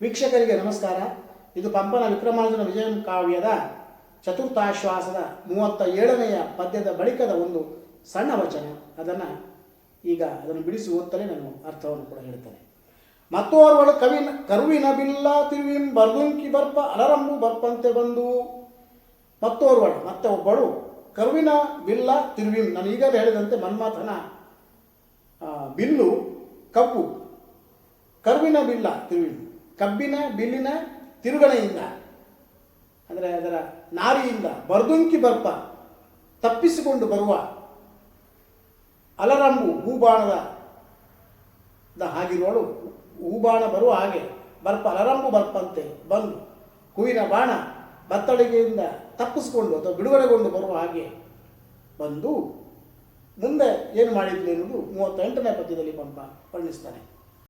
ವೀಕ್ಷಕರಿಗೆ ನಮಸ್ಕಾರ. ಇದು ಪಂಪನ ವಿಕ್ರಮಾರ್ಜುನ ವಿಜಯಂ ಕಾವ್ಯದ ಚತುರ್ಥಾಶ್ವಾಸದ ಮೂವತ್ತ ಏಳನೆಯ ಪದ್ಯದ ಬಳಿಕದ ಒಂದು ಸಣ್ಣ ವಚನ. ಅದನ್ನು ಈಗ ಅದನ್ನು ಬಿಡಿಸಿ ಓದ್ತಲೇ ನಾನು ಅರ್ಥವನ್ನು ಕೂಡ ಹೇಳ್ತೇನೆ. ಮತ್ತೋರ್ವಳು ಕವಿನ ಕರುವಿನ ಬಿಲ್ಲ ತಿರುವಿಂ ಬರ್ದುಂಕಿ ಬರ್ಪ ಅಲರಂಬು ಬರ್ಪಂತೆ ಬಂದು. ಮತ್ತೋರ್ವಳು, ಮತ್ತೆ ಒಬ್ಬಳು ಕರುವಿನ ಬಿಲ್ಲ ತಿರುವಿಂ ನಾನು ಈಗಲೇ ಹೇಳಿದಂತೆ ಮನ್ಮಥನ ಬಿಲ್ಲು ಕಬ್ಬು ಕರುವಿನ ಬಿಲ್ಲ ತಿರುವಿನ ಕಬ್ಬಿನ, ಬಿಲ್ಲಿನ ತಿರುಗಣೆಯಿಂದ, ಅಂದರೆ ಅದರ ನಾರಿಯಿಂದ ಬರ್ದುಂಕಿ ಬರ್ಪ, ತಪ್ಪಿಸಿಕೊಂಡು ಬರುವ ಅಲರಂಬು ಹೂಬಾಣದ ದ ಹಾಗಿರುವಳು. ಹೂಬಾಣ ಬರುವ ಹಾಗೆ, ಬರ್ಪ, ಅಲರಂಬು ಬರ್ಪಂತೆ ಬಂದು ಹೂವಿನ ಬಾಣ ಬತ್ತಳಿಗೆಯಿಂದ ತಪ್ಪಿಸಿಕೊಂಡು ಅಥವಾ ಬಿಡುಗಡೆಗೊಂಡು ಬರುವ ಹಾಗೆ ಬಂದು ಮುಂದೆ ಏನು ಮಾಡಿದ್ಲು ಎನ್ನುವುದು ಮೂವತ್ತೆಂಟನೇ ಪದ್ಯದಲ್ಲಿ ಪಂಪ ವರ್ಣಿಸ್ತಾನೆ